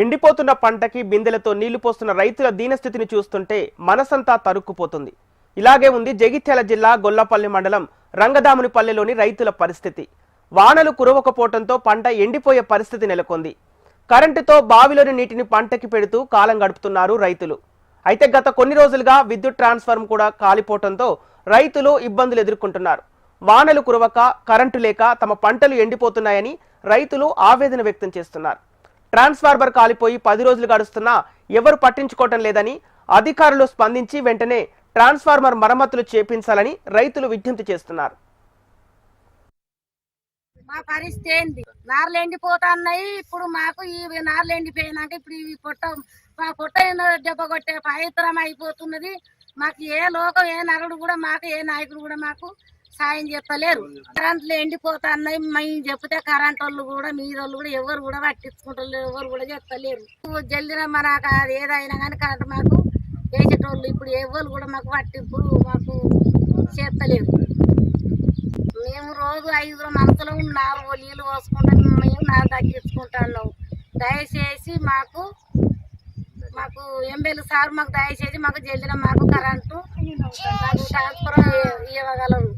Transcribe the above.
ఎండిపోతున్న పంటకి బిందెలతో నీళ్ళు పోస్తున్న రైతుల దీనస్థితిని చూస్తుంటే మనసంతా తరుక్కుపోతుంది. ఇలాగే ఉంది జగిత్యాల జిల్లా గొల్లపల్లి మండలం రంగదామునిపల్లెలోని రైతుల పరిస్థితి. వానలు కురవకపోవడంతో పంట ఎండిపోయే పరిస్థితి నెలకొంది. కరెంటుతో బావిలోని నీటిని పంటకి పెడుతూ కాలం గడుపుతున్నారు రైతులు. అయితే గత కొన్ని రోజులుగా విద్యుత్ ట్రాన్స్ఫార్మర్ కూడా కాలిపోవడంతో రైతులు ఇబ్బందులు ఎదుర్కొంటున్నారు. వానలు కురవక కరెంటు లేక తమ పంటలు ఎండిపోతున్నాయని రైతులు ఆవేదన వ్యక్తం చేస్తున్నారు. ట్రాన్స్ఫార్మర్ కాలిపోయి పది రోజులు గడుస్తున్నా ఎవరు పట్టించుకోవటం లేదని అధికారులు స్పందించి వెంటనే ట్రాన్స్ఫార్మర్ మరమ్మతులు చేపించాలని రైతులు విజ్ఞప్తి చేస్తున్నారు. మా పరిస్థితి ఏంది? నార్లు ఎండిపోతున్నాయి. ఇప్పుడు మాకు ఈ నార్లు ఎండిపోయినాక ఇప్పుడు ఈ పొట్ట మా పొట్ట దెబ్బ కొట్టే పవిత్రం అయిపోతున్నది. మాకు ఏ లోకం ఏ నరుడు కూడా మాకు ఏ నాయకుడు కూడా మాకు సాయం చెప్పలేరు. కరెంట్లు ఎండిపోతున్నాయి. మేము చెప్తే కరెంట్ వాళ్ళు కూడా మీరోళ్ళు కూడా ఎవరు కూడా పట్టించుకుంటారు ఎవరు కూడా చెప్పలేరు. జల్లిన మనకు అది ఏదైనా కానీ కరెంట్ మాకు వేసేటోళ్ళు ఇప్పుడు ఎవరు కూడా మాకు పట్టింపు మాకు చేస్తలేరు. మేము రోజు ఐదు మనసులో నాలుగు నీళ్ళు పోసుకుంటాం మేము నాలుగు తగ్గించుకుంటున్నాం. దయచేసి మాకు మాకు ఎంబెలు సార్ మాకు దయచేసి మాకు జల్దిన మాకు కరెంటు మాకు ట్రాన్స్ఫర్ ఇవ్వగలరు.